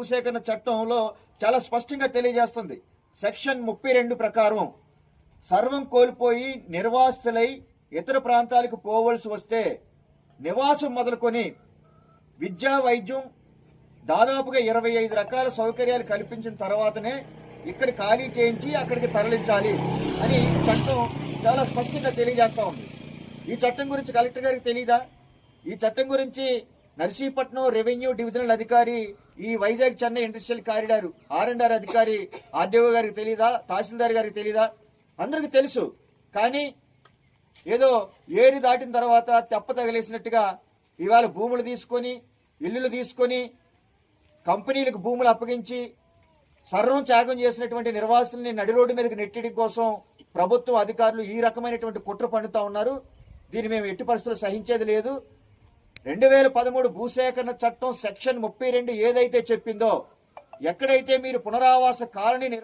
భూసేకరణ చట్టంలో చాలా స్పష్టంగా తెలియజేస్తుంది. సెక్షన్ ముప్పై రెండు ప్రకారం సర్వం కోల్పోయి నిర్వాసితులై ఇతర ప్రాంతాలకు పోవలసి వస్తే నివాసం మొదలుకొని విద్యా వైద్యం దాదాపుగా ఇరవై ఐదు రకాల సౌకర్యాలు కల్పించిన తర్వాతనే ఇక్కడ ఖాళీ చేయించి అక్కడికి తరలించాలి అని చట్టం చాలా స్పష్టంగా తెలియజేస్తూ ఉంది. ఈ చట్టం గురించి కలెక్టర్ గారికి తెలియదా ఈ చట్టం గురించి నర్సీపట్నం రెవెన్యూ డివిజనల్ అధికారి ఈ Vizag Chennai industrial corridor R and R అధికారి ఆర్డీఓ గారికి తెలియదా తహసీల్దార్ గారికి తెలియదా అందరికీ తెలుసు. కానీ ఏదో ఏరి దాటిన తర్వాత తెప్ప తగిలేసినట్టుగా ఇవాళ భూములు తీసుకొని ఇల్లులు తీసుకొని కంపెనీలకు భూములు అప్పగించి సర్వం త్యాగం చేసినటువంటి నిర్వాసుల్ని నడి రోడ్డు మీదకి నెట్టడం కోసం ప్రభుత్వం అధికారులు ఈ రకమైనటువంటి కుట్ర పండుతా ఉన్నారు. దీన్ని మేము ఎట్టి పరిస్థితులు సహించేది లేదు. రెండు వేల పదమూడు భూసేకరణ చట్టం సెక్షన్ ముప్పై రెండు ఏదైతే చెప్పిందో ఎక్కడైతే మీరు పునరావాస కాలనీ